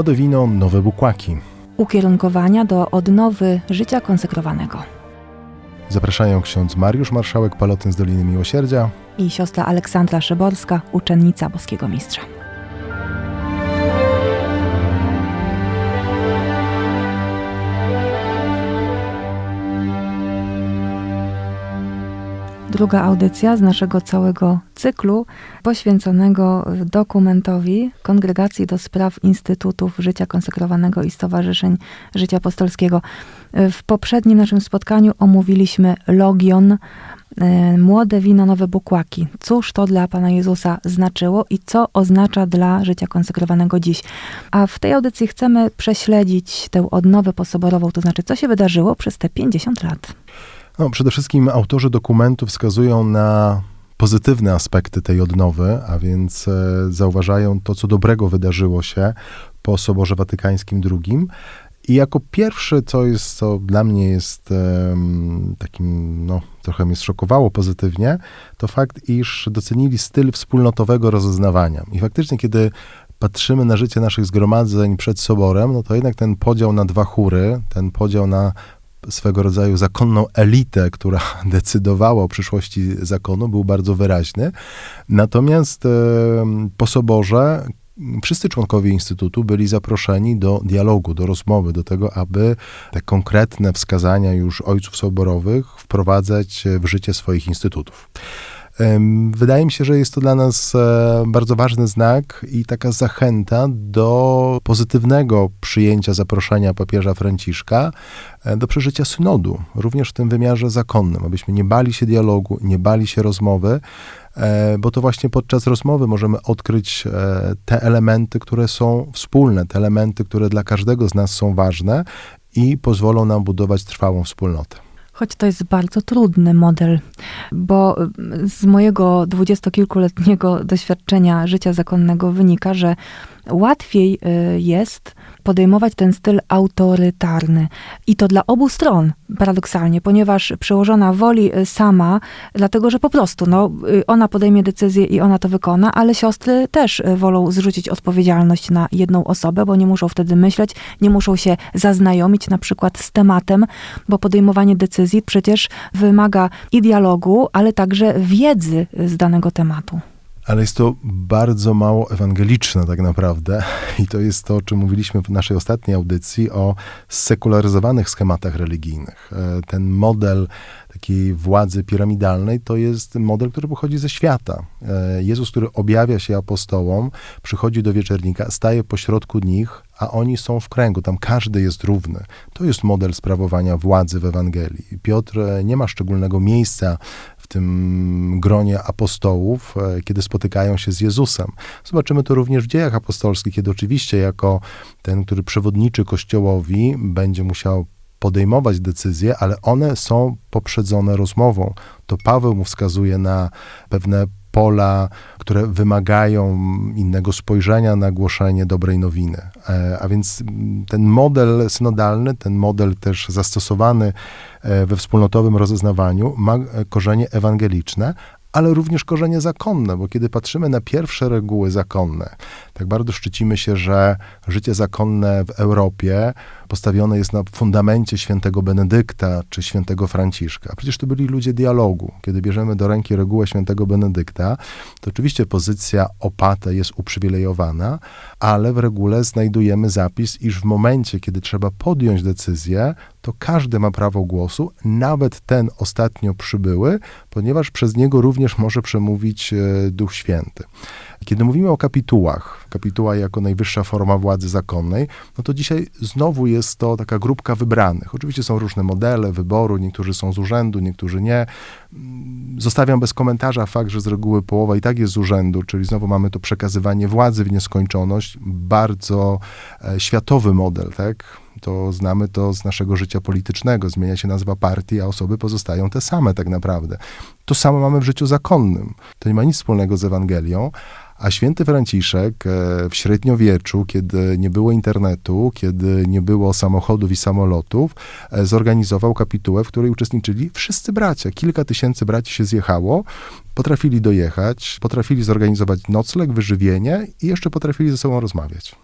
Młode wino, nowe bukłaki. Ukierunkowania do odnowy życia konsekrowanego. Zapraszają ksiądz Mariusz Marszałek Palotyn z Doliny Miłosierdzia. I siostra Aleksandra Szyborska, uczennica boskiego mistrza. Druga audycja z naszego całego cyklu poświęconego dokumentowi Kongregacji do Spraw Instytutów Życia Konsekrowanego i Stowarzyszeń Życia Apostolskiego. W poprzednim naszym spotkaniu omówiliśmy Logion, e, młode wino, nowe bukłaki. Cóż to dla Pana Jezusa znaczyło i co oznacza dla życia konsekrowanego dziś. A w tej audycji chcemy prześledzić tę odnowę posoborową, to znaczy co się wydarzyło przez te 50 lat. No, przede wszystkim autorzy dokumentu wskazują na pozytywne aspekty tej odnowy, a więc e, zauważają to, co dobrego wydarzyło się po Soborze Watykańskim II. I jako pierwsze, co jest, co dla mnie jest takim, no, trochę mnie zszokowało pozytywnie, to fakt, iż docenili styl wspólnotowego rozeznawania. I faktycznie, kiedy patrzymy na życie naszych zgromadzeń przed Soborem, no to jednak ten podział na dwa chóry, ten podział na swego rodzaju zakonną elitę, która decydowała o przyszłości zakonu, był bardzo wyraźny. Natomiast e, po soborze wszyscy członkowie Instytutu byli zaproszeni do dialogu, do rozmowy, do tego, aby te konkretne wskazania już ojców soborowych wprowadzać w życie swoich instytutów. Wydaje mi się, że jest to dla nas e, bardzo ważny znak i taka zachęta do pozytywnego przyjęcia zaproszenia papieża Franciszka e, do przeżycia synodu, również w tym wymiarze zakonnym, abyśmy nie bali się dialogu, nie bali się rozmowy, e, bo to właśnie podczas rozmowy możemy odkryć te elementy, które są wspólne, te elementy, które dla każdego z nas są ważne i pozwolą nam budować trwałą wspólnotę. Choć to jest bardzo trudny model, bo y, z mojego dwudziestokilkuletniego doświadczenia życia zakonnego wynika, że łatwiej y, jest podejmować ten styl autorytarny. I to dla obu stron, paradoksalnie, ponieważ przełożona woli y, sama, dlatego że po prostu no, y, ona podejmie decyzję i ona to wykona, ale siostry też y, wolą zrzucić odpowiedzialność na jedną osobę, bo nie muszą wtedy myśleć, nie muszą się zaznajomić na przykład z tematem, bo podejmowanie decyzji przecież wymaga i dialogu, ale także wiedzy z danego tematu. Ale jest to bardzo mało ewangeliczne tak naprawdę. I to jest to, o czym mówiliśmy w naszej ostatniej audycji, o sekularyzowanych schematach religijnych. E, Ten model takiej władzy piramidalnej to jest model, który pochodzi ze świata. E, Jezus, który objawia się apostołom, przychodzi do wieczernika, staje pośrodku nich, a oni są w kręgu, tam każdy jest równy. To jest model sprawowania władzy w Ewangelii. Piotr e, nie ma szczególnego miejsca tym gronie apostołów, e, kiedy spotykają się z Jezusem. Zobaczymy to również w dziejach apostolskich, kiedy oczywiście jako ten, który przewodniczy Kościołowi, będzie musiał podejmować decyzje, ale one są poprzedzone rozmową. To Paweł mu wskazuje na pewne pola, które wymagają innego spojrzenia na głoszenie dobrej nowiny. E, A więc ten model synodalny, ten model też zastosowany e, we wspólnotowym rozeznawaniu ma e, korzenie ewangeliczne, ale również korzenie zakonne, bo kiedy patrzymy na pierwsze reguły zakonne, tak bardzo szczycimy się, że życie zakonne w Europie postawione jest na fundamencie świętego Benedykta czy świętego Franciszka. Przecież to byli ludzie dialogu. Kiedy bierzemy do ręki regułę świętego Benedykta, to oczywiście pozycja opata jest uprzywilejowana, ale w regule znajdujemy zapis, iż w momencie, kiedy trzeba podjąć decyzję, to każdy ma prawo głosu, nawet ten ostatnio przybyły, ponieważ przez niego również może przemówić e, Duch Święty. Kiedy mówimy o kapitułach, kapituła jako najwyższa forma władzy zakonnej, no to dzisiaj znowu jest to taka grupka wybranych. Oczywiście są różne modele wyboru, niektórzy są z urzędu, niektórzy nie. Zostawiam bez komentarza fakt, że z reguły połowa i tak jest z urzędu, czyli znowu mamy to przekazywanie władzy w nieskończoność, bardzo e, światowy model, tak? To znamy to z naszego życia politycznego. Zmienia się nazwa partii, a osoby pozostają te same tak naprawdę. To samo mamy w życiu zakonnym. To nie ma nic wspólnego z Ewangelią. A święty Franciszek e, w średniowieczu, kiedy nie było internetu, kiedy nie było samochodów i samolotów, e, zorganizował kapitułę, w której uczestniczyli wszyscy bracia. Kilka tysięcy braci się zjechało, potrafili dojechać, potrafili zorganizować nocleg, wyżywienie i jeszcze potrafili ze sobą rozmawiać.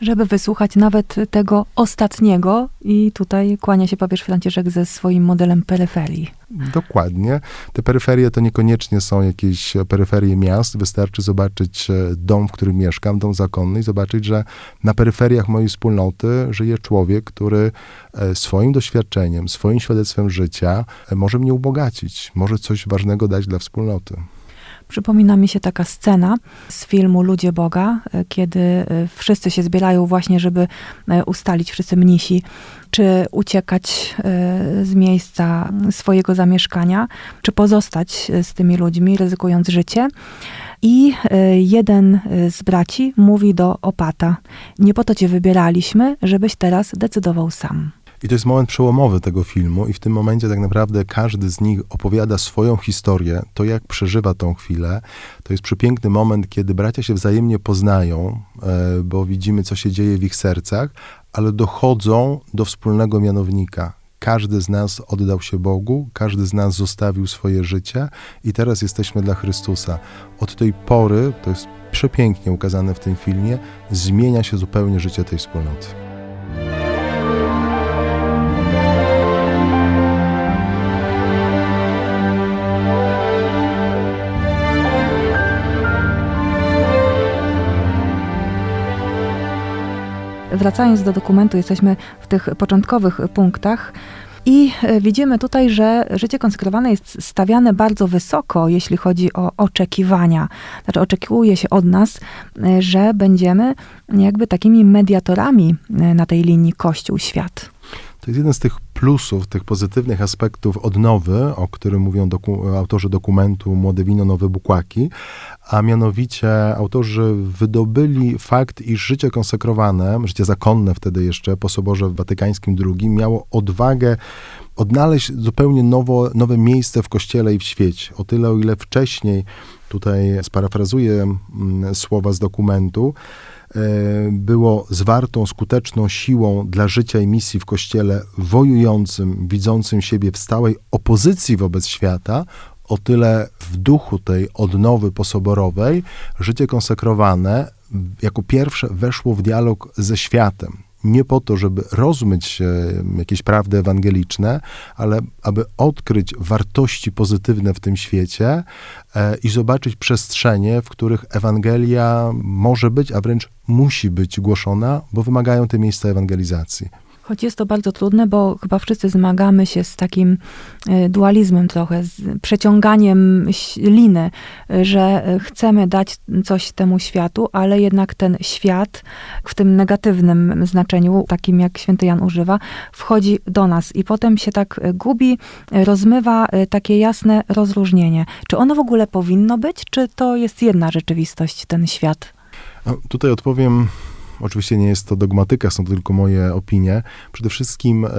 Żeby wysłuchać nawet tego ostatniego. I tutaj kłania się papież Franciszek ze swoim modelem peryferii. Dokładnie. Te peryferie to niekoniecznie są jakieś peryferie miast. Wystarczy zobaczyć e, dom, w którym mieszkam, dom zakonny i zobaczyć, że na peryferiach mojej wspólnoty żyje człowiek, który e, swoim doświadczeniem, swoim świadectwem życia e, może mnie ubogacić, może coś ważnego dać dla wspólnoty. Przypomina mi się taka scena z filmu Ludzie Boga, e, kiedy e, wszyscy się zbierają właśnie, żeby e, ustalić, wszyscy mnisi, czy uciekać z miejsca swojego zamieszkania, czy pozostać z tymi ludźmi, ryzykując życie. I jeden z braci mówi do opata: Nie po to cię wybieraliśmy, żebyś teraz decydował sam. I to jest moment przełomowy tego filmu, i w tym momencie tak naprawdę każdy z nich opowiada swoją historię, to jak przeżywa tą chwilę. To jest przepiękny moment, kiedy bracia się wzajemnie poznają, e, bo widzimy, co się dzieje w ich sercach, ale dochodzą do wspólnego mianownika. Każdy z nas oddał się Bogu, każdy z nas zostawił swoje życie i teraz jesteśmy dla Chrystusa. Od tej pory, to jest przepięknie ukazane w tym filmie, zmienia się zupełnie życie tej wspólnoty. Wracając do dokumentu, jesteśmy w tych początkowych punktach. I e, widzimy tutaj, że życie konsekrowane jest stawiane bardzo wysoko, jeśli chodzi o oczekiwania. Znaczy, oczekuje się od nas, e, że będziemy jakby takimi mediatorami e, na tej linii Kościół-Świat. To jest jeden z tych plusów, tych pozytywnych aspektów odnowy, o którym mówią doku autorzy dokumentu Młode Wino, Nowe Bukłaki, a mianowicie autorzy wydobyli fakt, iż życie konsekrowane, życie zakonne wtedy jeszcze, po Soborze Watykańskim II, miało odwagę odnaleźć zupełnie nowo, nowe miejsce w Kościele i w świecie. O tyle, o ile wcześniej, tutaj sparafrazuję mm, słowa z dokumentu, było zwartą, skuteczną siłą dla życia i misji w Kościele, wojującym, widzącym siebie w stałej opozycji wobec świata, o tyle w duchu tej odnowy posoborowej życie konsekrowane jako pierwsze weszło w dialog ze światem. Nie po to, żeby rozmyć jakieś prawdy ewangeliczne, ale aby odkryć wartości pozytywne w tym świecie e, i zobaczyć przestrzenie, w których Ewangelia może być, a wręcz musi być głoszona, bo wymagają te miejsca ewangelizacji. Choć jest to bardzo trudne, bo chyba wszyscy zmagamy się z takim e, dualizmem trochę, z przeciąganiem liny, że e, chcemy dać coś temu światu, ale jednak ten świat w tym negatywnym znaczeniu, takim jak święty Jan używa, wchodzi do nas i potem się tak e, gubi, rozmywa takie jasne rozróżnienie. Czy ono w ogóle powinno być, czy to jest jedna rzeczywistość, ten świat? No, tutaj odpowiem. Oczywiście nie jest to dogmatyka, są to tylko moje opinie. Przede wszystkim e,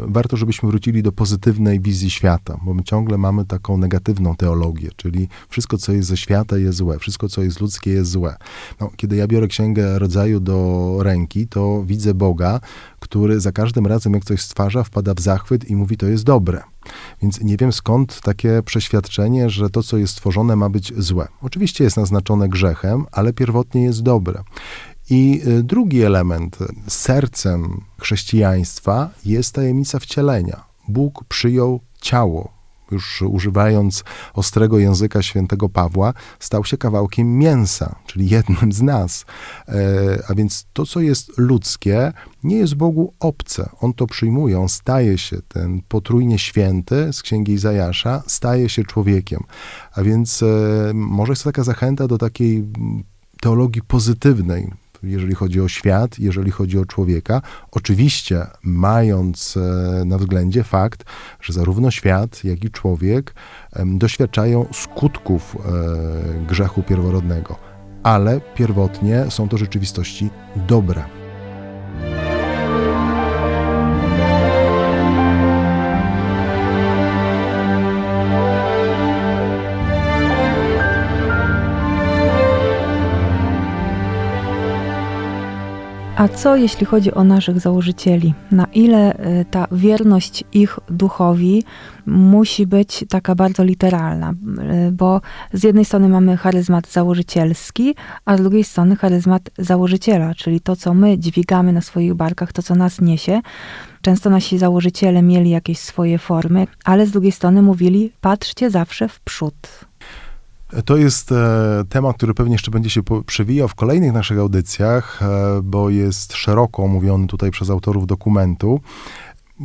warto, żebyśmy wrócili do pozytywnej wizji świata, bo my ciągle mamy taką negatywną teologię, czyli wszystko, co jest ze świata, jest złe, wszystko, co jest ludzkie, jest złe. No, kiedy ja biorę księgę rodzaju do ręki, to widzę Boga, który za każdym razem, jak coś stwarza, wpada w zachwyt i mówi, to jest dobre. Więc nie wiem skąd takie przeświadczenie, że to, co jest stworzone, ma być złe. Oczywiście jest naznaczone grzechem, ale pierwotnie jest dobre. I y, drugi element, sercem chrześcijaństwa jest tajemnica wcielenia. Bóg przyjął ciało, już używając ostrego języka świętego Pawła, stał się kawałkiem mięsa, czyli jednym z nas. E, a więc to, co jest ludzkie, nie jest Bogu obce. On to przyjmuje, on staje się, ten potrójnie święty z księgi Izajasza, staje się człowiekiem. A więc e, może jest to taka zachęta do takiej mm, teologii pozytywnej, jeżeli chodzi o świat, jeżeli chodzi o człowieka. Oczywiście, mając e, na względzie fakt, że zarówno świat, jak i człowiek doświadczają skutków e, grzechu pierworodnego, ale pierwotnie są to rzeczywistości dobre. A co jeśli chodzi o naszych założycieli? Na ile y, ta wierność ich duchowi musi być taka bardzo literalna? Y, Bo z jednej strony mamy charyzmat założycielski, a z drugiej strony charyzmat założyciela, czyli to, co my dźwigamy na swoich barkach, to, co nas niesie. Często nasi założyciele mieli jakieś swoje formy, ale z drugiej strony mówili: patrzcie zawsze w przód. To jest e, temat, który pewnie jeszcze będzie się przewijał w kolejnych naszych audycjach, e, bo jest szeroko omówiony tutaj przez autorów dokumentu.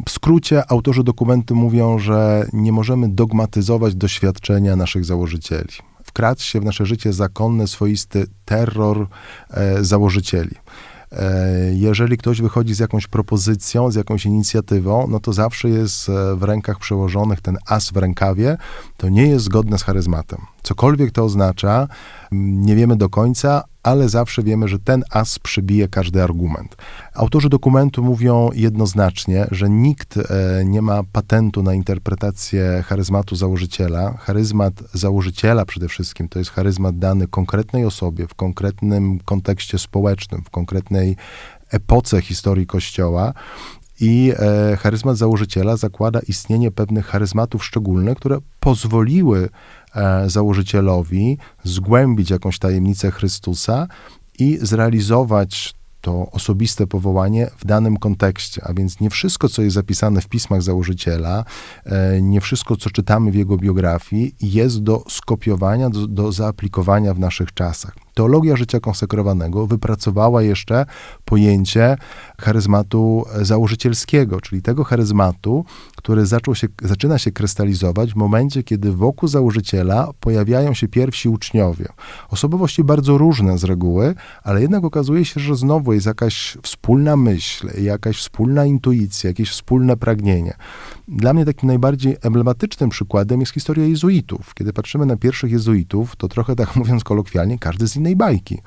W skrócie, autorzy dokumentu mówią, że nie możemy dogmatyzować doświadczenia naszych założycieli. Wkradł się w nasze życie zakonny, swoisty terror e, założycieli. E, Jeżeli ktoś wychodzi z jakąś propozycją, z jakąś inicjatywą, no to zawsze jest e, w rękach przełożonych ten as w rękawie, to nie jest zgodne z charyzmatem. Cokolwiek to oznacza, m, nie wiemy do końca, ale zawsze wiemy, że ten as przybije każdy argument. Autorzy dokumentu mówią jednoznacznie, że nikt e, nie ma patentu na interpretację charyzmatu założyciela. Charyzmat założyciela przede wszystkim to jest charyzmat dany konkretnej osobie, w konkretnym kontekście społecznym, w konkretnej epoce historii Kościoła. I e, charyzmat założyciela zakłada istnienie pewnych charyzmatów szczególnych, które pozwoliły założycielowi zgłębić jakąś tajemnicę Chrystusa i zrealizować to osobiste powołanie w danym kontekście. A więc nie wszystko, co jest zapisane w pismach założyciela, e, nie wszystko, co czytamy w jego biografii, jest do skopiowania, do, do zaaplikowania w naszych czasach. Teologia życia konsekrowanego wypracowała jeszcze pojęcie charyzmatu założycielskiego, czyli tego charyzmatu, który zaczął się, zaczyna się krystalizować w momencie, kiedy wokół założyciela pojawiają się pierwsi uczniowie. Osobowości bardzo różne z reguły, ale jednak okazuje się, że znowu jest jakaś wspólna myśl, jakaś wspólna intuicja, jakieś wspólne pragnienie. Dla mnie takim najbardziej emblematycznym przykładem jest historia jezuitów. Kiedy patrzymy na pierwszych jezuitów, to trochę tak mówiąc kolokwialnie, każdy z innej bajki.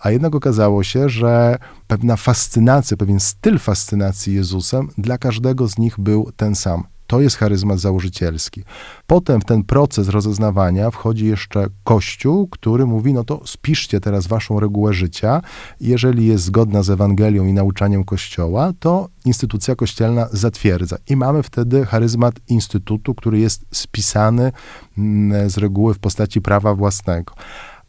A jednak okazało się, że pewna fascynacja, pewien styl fascynacji Jezusem dla każdego z nich był ten sam. To jest charyzmat założycielski. Potem w ten proces rozeznawania wchodzi jeszcze Kościół, który mówi, no to spiszcie teraz waszą regułę życia. Jeżeli jest zgodna z Ewangelią i nauczaniem Kościoła, to instytucja kościelna zatwierdza. I mamy wtedy charyzmat instytutu, który jest spisany mm, z reguły w postaci prawa własnego.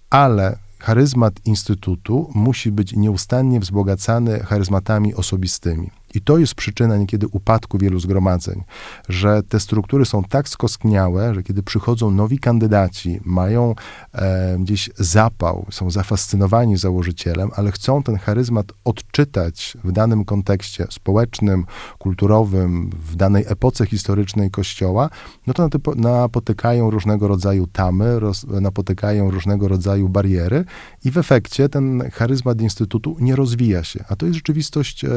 Ale charyzmat instytutu musi być nieustannie wzbogacany charyzmatami osobistymi. I to jest przyczyna niekiedy upadku wielu zgromadzeń, że te struktury są tak skoskniałe, że kiedy przychodzą nowi kandydaci, mają e, gdzieś zapał, są zafascynowani założycielem, ale chcą ten charyzmat odczytać w danym kontekście społecznym, kulturowym, w danej epoce historycznej Kościoła, no to napotykają różnego rodzaju tamy, roz, napotykają różnego rodzaju bariery i w efekcie ten charyzmat instytutu nie rozwija się, a to jest rzeczywistość e,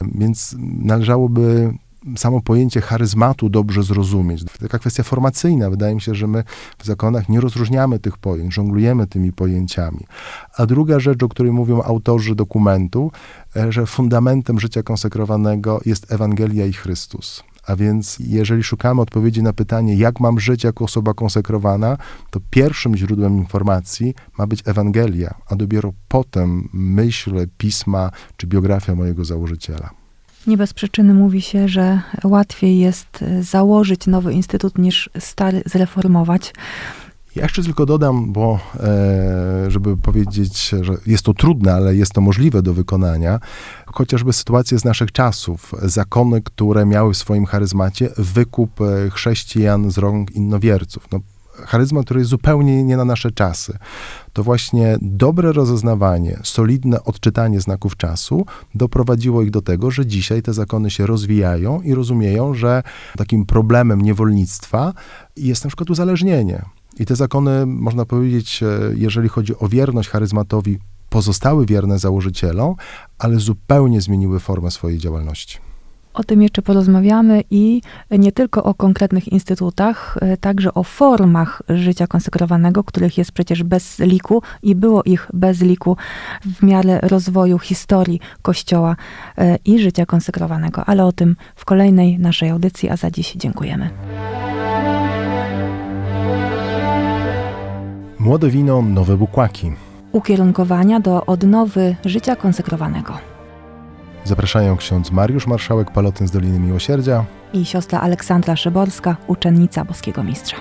Więc należałoby samo pojęcie charyzmatu dobrze zrozumieć. Taka kwestia formacyjna. Wydaje mi się, że my w zakonach nie rozróżniamy tych pojęć, żonglujemy tymi pojęciami. A druga rzecz, o której mówią autorzy dokumentu, e, że fundamentem życia konsekrowanego jest Ewangelia i Chrystus. A więc jeżeli szukamy odpowiedzi na pytanie, jak mam żyć jako osoba konsekrowana, to pierwszym źródłem informacji ma być Ewangelia, a dopiero potem myśl, pisma czy biografia mojego założyciela. Nie bez przyczyny mówi się, że łatwiej jest założyć nowy instytut niż stary zreformować. Ja jeszcze tylko dodam, bo e, żeby powiedzieć, że jest to trudne, ale jest to możliwe do wykonania, chociażby sytuacje z naszych czasów, zakony, które miały w swoim charyzmacie wykup e, chrześcijan z rąk innowierców. No, charyzma, który jest zupełnie nie na nasze czasy. To właśnie dobre rozeznawanie, solidne odczytanie znaków czasu doprowadziło ich do tego, że dzisiaj te zakony się rozwijają i rozumieją, że takim problemem niewolnictwa jest na przykład uzależnienie. I te zakony, można powiedzieć, e, jeżeli chodzi o wierność charyzmatowi, pozostały wierne założycielom, ale zupełnie zmieniły formę swojej działalności. O tym jeszcze porozmawiamy i nie tylko o konkretnych instytutach, y, także o formach życia konsekrowanego, których jest przecież bez liku i było ich bez liku w miarę rozwoju historii Kościoła y, i życia konsekrowanego. Ale o tym w kolejnej naszej audycji, a za dziś dziękujemy. Młode wino, nowe bukłaki. ukierunkowania do odnowy życia konsekrowanego. Zapraszają ksiądz Mariusz Marszałek, Palotyn z Doliny Miłosierdzia I siostra Aleksandra Szyborska, uczennica boskiego mistrza.